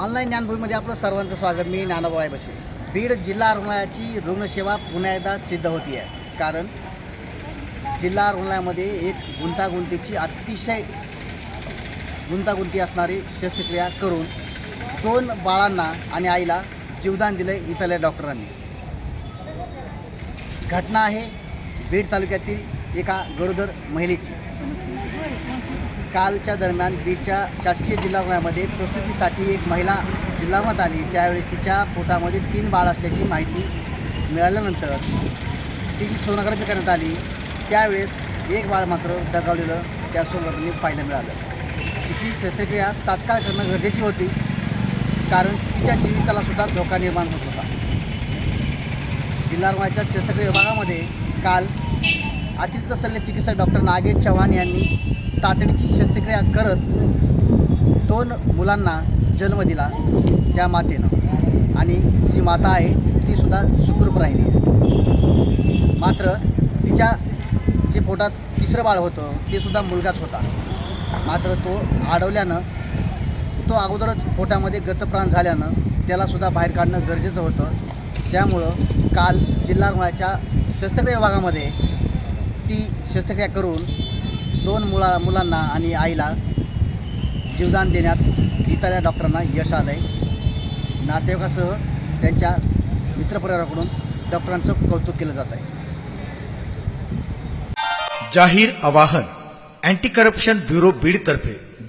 Online ज्ञानभूमीमध्ये आपलं सर्वांचं स्वागत. मी नानाबाई बसे बीड जिल्हा रुग्णालयाची रुग्णसेवा पुन्हा एकदा सिद्ध होती आहे. कारण जिल्हा रुग्णालयामध्ये एक गुंतागुंतीची अतिशय गुंतागुंती असणारी शस्त्रक्रिया करून दोन बाळांना आणि आईला जीवदान दिलं इथल्या डॉक्टरांनी. घटना आहे बीड तालुक्यातील एका गरोदर महिलेची. कालच्या दरम्यान बीडच्या शासकीय जिल्हा रुग्णालयामध्ये प्रसूतीसाठी एक महिला जिल्हा रुग्णात आली. त्यावेळेस तिच्या पोटामध्ये तीन बाळ असल्याची माहिती मिळाल्यानंतर तिची सोनोग्राफी करण्यात आली. त्यावेळेस एक बाळ मात्र दगावलेलं त्या सोनोग्राफीने पाहायला मिळालं. तिची शस्त्रक्रिया तात्काळ करणं गरजेची होती कारण तिच्या जीविताला सुद्धा धोका निर्माण होत होता. जिल्हा रुग्णाच्या शस्त्रक्रिया विभागामध्ये काल अतिरिक्त सल्ले चिकित्सक डॉक्टर नागेश चव्हाण यांनी तातडीची शस्त्रक्रिया करत दोन मुलांना जन्म दिला त्या मातेनं. आणि जी माता आहे ती सुद्धा सुखरूप राहिली. मात्र तिच्या जे पोटात तिसरं बाळ होतं ते सुद्धा मुलगाच होता. मात्र तो अडवल्यानं तो अगोदरच पोटामध्ये गतप्राण झाल्यानं त्यालासुद्धा बाहेर काढणं गरजेचं होतं. त्यामुळं काल जिल्हा रुग्णाच्या शस्त्रक्रिया विभागामध्ये ती शस्त्रक्रिया करून दोन मुला मुलांना आणि आईला जीवदान देण्यात इतर डॉक्टरांना यश आलं आहे नातेवाईकासह त्यांच्या मित्रपरिवाराकडून डॉक्टरांचं कौतुक केलं जात आहे. जाहीर आवाहन अँटी करप्शन ब्युरो बीड तर्फे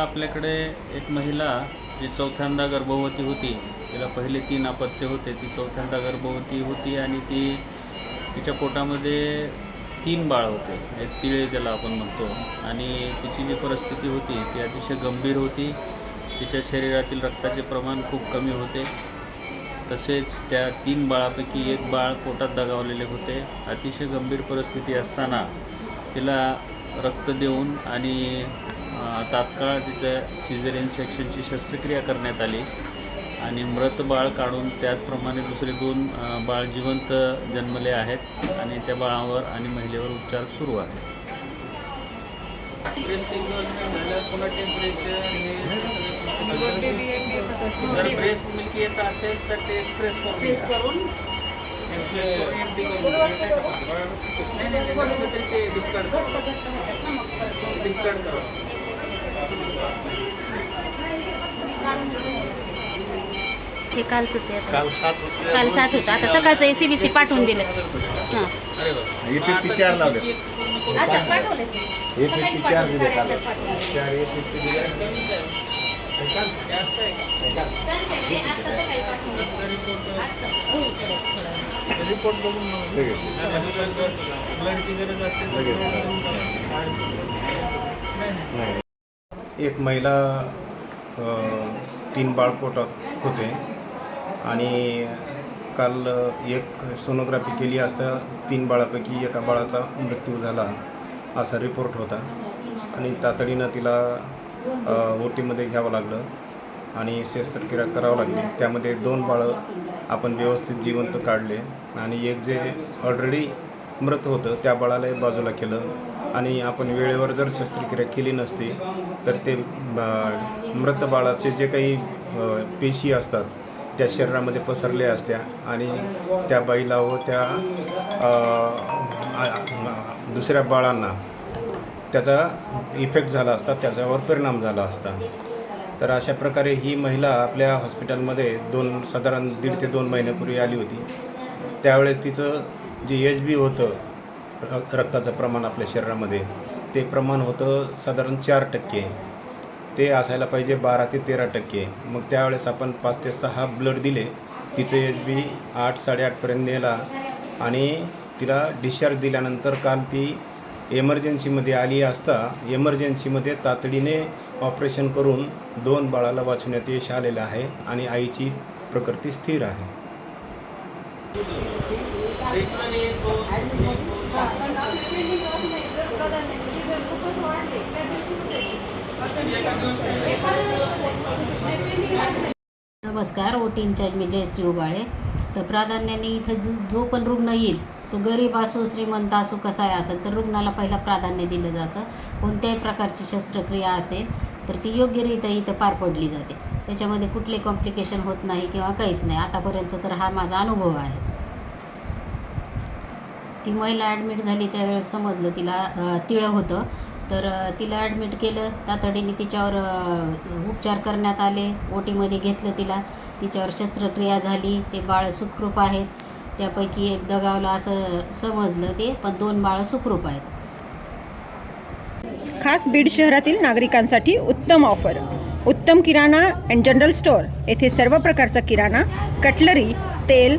आपल्याकडे एक महिला जी चौथ्यांदा गर्भवती होती तिला पहिले तीन अपत्य होते. ती चौथ्यांदा गर्भवती होती आणि ती तिच्या पोटामध्ये तीन बाळ होते. एक तिळे ज्याला आपण म्हणतो. आणि तिची जी परिस्थिती होती ती अतिशय गंभीर होती. तिच्या शरीरातील रक्ताचे प्रमाण खूप कमी होते. तसेच त्या तीन बाळापैकी एक बाळ पोटात दगावलेले होते. अतिशय गंभीर परिस्थिती असताना तिला रक्त देऊन आणि तात्काळ तिचं सिझेरियन सेक्शनची शस्त्रक्रिया करण्यात आली आणि मृत बाळ काढून त्याचप्रमाणे दुसरे दोन बाळ जिवंत जन्मले आहेत आणि त्या बाळावर आणि महिलेवर उपचार सुरू आहेत जर ब्रेस्ट मिल्क येत असेल तर ते एक्सप्रेस करून ते करा. करा. हे कालचंच आहे. काल सात होतं आता सकाळचं ए सी बी सी पाठवून दिलं हां अरे वा. एक फिफ्टी चार लावले आता पाठवलं sir. एक फिफ्टी चार दिले काल पाठवलं. चार एक फिफ्टी दिले ते आता सकाळी पाठवलं. होईल थोडं. रिपोर्ट बघून ब्लडची गरज. नाही. एक महिला तीन बाळपोटात होते. आणि काल एक सोनोग्राफी केली असता तीन बाळापैकी एका बाळाचा मृत्यू झाला असा रिपोर्ट होता. आणि तातडीनं तिला ओटीमध्ये घ्यावं लागलं आणि शस्त्रक्रिया करावं लागली. त्यामध्ये दोन बाळं आपण व्यवस्थित जिवंत काढले. आणि एक जे ऑलरेडी मृत होतं त्या बाळाला बाजूला केलं. आणि आपण वेळेवर जर शस्त्रक्रिया केली नसती तर ते मृत बाळाचे जे काही पेशी असतात त्या शरीरामध्ये पसरल्या असत्या आणि त्या बाईला व त्या दुसऱ्या बाळांना त्याचा इफेक्ट झाला असता त्याच्यावर परिणाम झाला असता. तर अशा प्रकारे ही महिला आपल्या हॉस्पिटलमध्ये दोन साधारण दीड ते दोन महिन्यापूर्वी आली होती. त्यावेळेस तिचं जे एच बी होतं रक्ताचं प्रमाण आपल्या शरीरामध्ये ते प्रमाण होतं साधारण चार टक्के. ते असायला पाहिजे बारा ते तेरा टक्के. मग त्यावेळेस आपण पाच ते सहा ब्लड दिले तिचं एच बी आठ साडेआठपर्यंत नेला आणि तिला डिस्चार्ज दिल्यानंतर काल ती एमर्जन्सीमध्ये आली असता एमर्जन्सीमध्ये तातडीने ऑपरेशन करून दोन बाळाला वाचवण्यात यश आलेलं आहे आणि आईची प्रकृती स्थिर आहे. नमस्कार ओ टी इन्चार्ज मी जयश्री उबाळे. तर प्राधान्याने इथं जो जो पण रुग्ण येईल तो गरीब असो श्रीमंत असो कसाही असेल तर रुग्णाला पहिला प्राधान्य दिलं जातं. कोणत्याही प्रकारची शस्त्रक्रिया असेल तर ती योग्यरित्या इथं पार पडली जाते. त्याच्यामध्ये कुठले कॉम्प्लिकेशन होत नाही किंवा काहीच नाही. आतापर्यंत तर हा माझा अनुभव आहे. ती महिला ॲडमिट झाली त्यावेळेस समजलं तिला तिळं होतं. तर तिला ॲडमिट केलं. तातडीने तिच्यावर उपचार करण्यात आले. ओटीमध्ये घेतलं तिला. तिच्यावर शस्त्रक्रिया झाली. ते बाळ सुखरूप आहेत त्यापैकी एक दगावलं असं समजलं ते पण दोन बाळं सुखरूप आहेत. खास बीड शहरातील नागरिकांसाठी उत्तम ऑफर उत्तम किराणा अँड जनरल स्टोअर येथे सर्व प्रकारचा किराणा कटलरी तेल